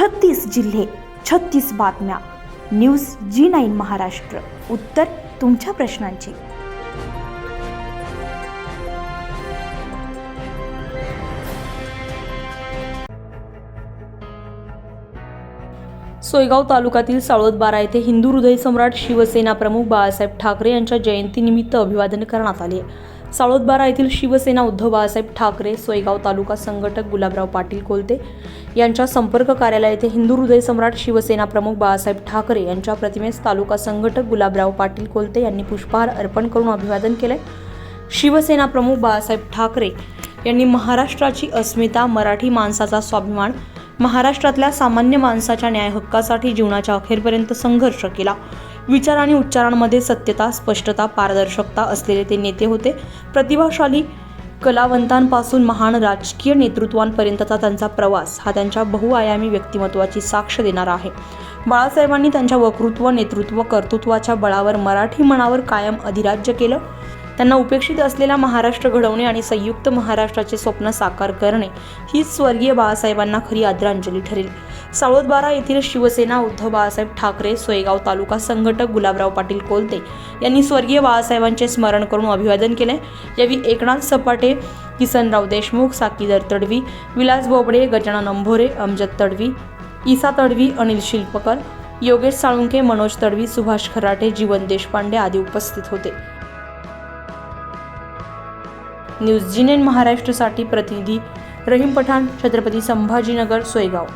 छत्तीस जिल्हे छत्तीस बातम्या. News G nine Maharashtra. उत्तर तुमच्या प्रश्नांची. सोयगाव तालुक्यातील साळोदबारा येथे हिंदू हृदय सम्राट शिवसेना प्रमुख बाळासाहेब ठाकरे यांच्या जयंतीनिमित्त अभिवादन करण्यात आले. साळोदबारा येथील शिवसेना उद्धव बाळासाहेब ठाकरे सोयगाव तालुका संघटक गुलाबराव पाटील कोलते यांच्या संपर्क कार्यालय येथे हिंदू हृदय सम्राट शिवसेना प्रमुख बाळासाहेब ठाकरे यांच्या प्रतिमेस तालुका संघटक गुलाबराव पाटील कोलते यांनी पुष्पहार अर्पण करून अभिवादन केले शिवसेना प्रमुख बाळासाहेब ठाकरे यांनी महाराष्ट्राची अस्मिता मराठी माणसाचा स्वाभिमान महाराष्ट्रातल्या सामान्य माणसाच्या न्याय हक्कासाठी जीवनाच्या अखेरपर्यंत संघर्ष केला. विचार आणि उच्चारांमध्ये सत्यता स्पष्टता पारदर्शकता असलेले ते नेते होते. प्रतिभाशाली कलावंतांपासून महान राजकीय नेतृत्वांपर्यंतचा त्यांचा प्रवास हा त्यांच्या बहुआयामी व्यक्तिमत्वाची साक्ष देणारा आहे. बाळासाहेबांनी त्यांच्या वक्तृत्व नेतृत्व कर्तृत्वाच्या बळावर मराठी मनावर कायम अधिराज्य केलं. त्यांना उपेक्षित असलेला महाराष्ट्र घडवणे आणि संयुक्त महाराष्ट्राचे स्वप्न साकार करणे हीच स्वर्गीय बाळासाहेबांना खरी आदरांजली ठरेल. साळोदबारा येथील शिवसेना उद्धव बाळासाहेब ठाकरे सोयगाव तालुका संघटक गुलाबराव पाटील कोलते यांनी स्वर्गीय बाळासाहेबांचे स्मरण करून अभिवादन केले. यावेळी एकनाथ सपाटे किसनराव देशमुख साकीदर तडवी विलास बोबडे गजानन अंभोरे अमजद तडवी ईसा तडवी अनिल शिल्पकर योगेश साळुंके मनोज तडवी सुभाष खराटे जीवन देशपांडे आदी उपस्थित होते. न्यूज जिनेन महाराष्ट्रसाठी प्रतिनिधी. रहीम पठाण छत्रपती संभाजीनगर सोयगाव.